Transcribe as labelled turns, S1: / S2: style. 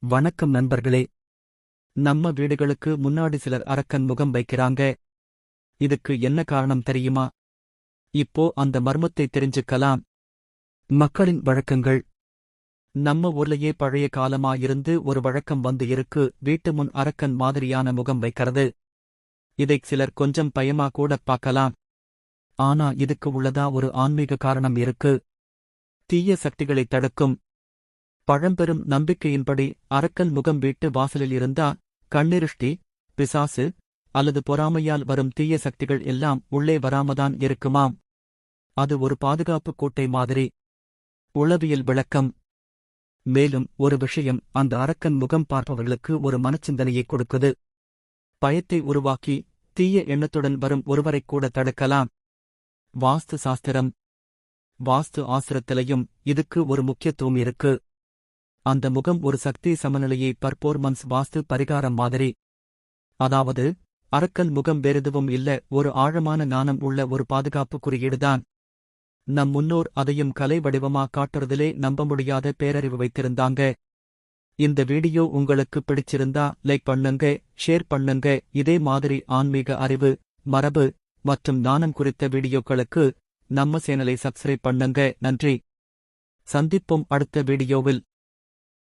S1: வணக்கம் நண்பர்களே. நம்ம வீடுகளுக்கு முன்னாடி சிலர் அரக்கன் முகம் வைக்கிறாங்க. இதுக்கு என்ன காரணம் தெரியுமா? இப்போ அந்த மர்மத்தை தெரிஞ்சுக்கலாம். மக்களின் வழக்கங்கள். நம்ம ஊர்லயே பழைய காலமா இருந்து ஒரு வழக்கம் வந்து இருக்கு. வீட்டு முன் அரக்கன் மாதிரியான முகம் வைக்கிறது. இதை சிலர் கொஞ்சம் பயமா கூட பார்க்கலாம். ஆனா இதுக்கு உள்ளதா ஒரு ஆன்மீக காரணம் இருக்கு. தீய சக்திகளை தடுக்கும். பழம்பெரும் நம்பிக்கையின்படி அரக்கன் முகம் வீட்டு வாசலில் இருந்தா கண்ணிருஷ்டி பிசாசு அல்லது பொறாமையால் வரும் தீய சக்திகள் எல்லாம் உள்ளே வராமதான் இருக்குமாம். அது ஒரு பாதுகாப்பு கோட்டை மாதிரி. உளவியல் விளக்கம். மேலும் ஒரு விஷயம் அந்த அரக்கன் முகம் பார்ப்பவர்களுக்கு ஒரு மனச்சிந்தனையை கொடுக்குது. பயத்தை உருவாக்கி தீய எண்ணத்துடன் வரும் ஒருவரைக் கூட தடுக்கலாம். வாஸ்து சாஸ்திரம். வாஸ்து ஆசிரத்திலையும் இதுக்கு ஒரு முக்கியத்துவம் இருக்கு. அந்த முகம் ஒரு சக்தி சமநிலையை பர்போர்மன்ஸ் வாஸ்து பரிகாரம் மாதிரி. அதாவது அரக்கன் முகம் வேறெதுவும் இல்ல ஒரு ஆழமான ஞானம் உள்ள ஒரு பாதுகாப்பு குறியீடுதான். நம் முன்னோர் அதையும் கலை வடிவமா காட்டுறதிலே நம்ப முடியாத பேரறிவு வைத்திருந்தாங்க. இந்த வீடியோ உங்களுக்கு பிடிச்சிருந்தா லைக் பண்ணுங்க ஷேர் பண்ணுங்க. இதே மாதிரி ஆன்மீக அறிவு மரபு மற்றும் ஞானம் குறித்த வீடியோக்களுக்கு நம்ம சேனலை சப்ஸ்கிரைப் பண்ணுங்க. நன்றி. சந்திப்போம் அடுத்த வீடியோவில்.